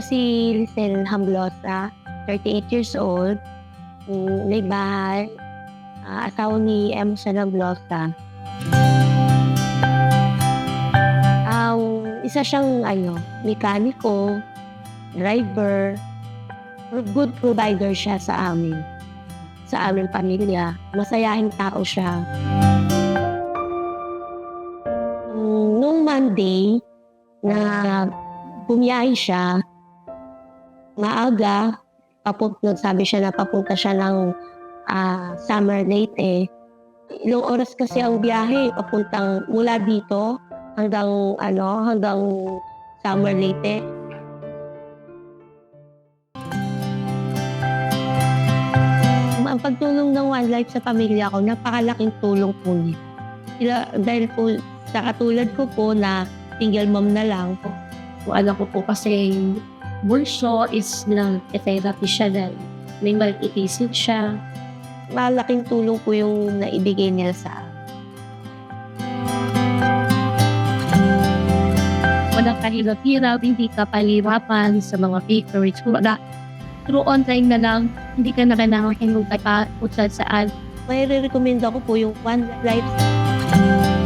si Lisel Hamblosa, 38 years old. Mm, May bahay. Ah, asawa ni Emerson Hamblosa. Ang isa siyang ano, mekaniko, driver, good provider siya sa amin. Sa aming pamilya. Masayahing tao siya. Mm, Nung Monday, na bumiyahe siya, maaga, papun- nagsabi siya na papunta siya ng ah, Summer Leyte. Ilang oras kasi ang biyahe, papuntang mula dito hanggang ano, hanggang Summer Leyte. Ang pagtulong ng One Life sa pamilya ko, napakalaking tulong po niya. Sila, dahil po sa katulad ko po na single mom na lang po. Alam ko po kasi bulso is na therapy siya dahil may malitisin siya. Malaking tulong po yung naibigay nila sa akin. Walang kahirap-hirap, hindi ka palirapan sa mga papers. Wala. Through online na lang, hindi ka na kailangan hinugay pa kung saan saan. May re-recommend ako po yung One Life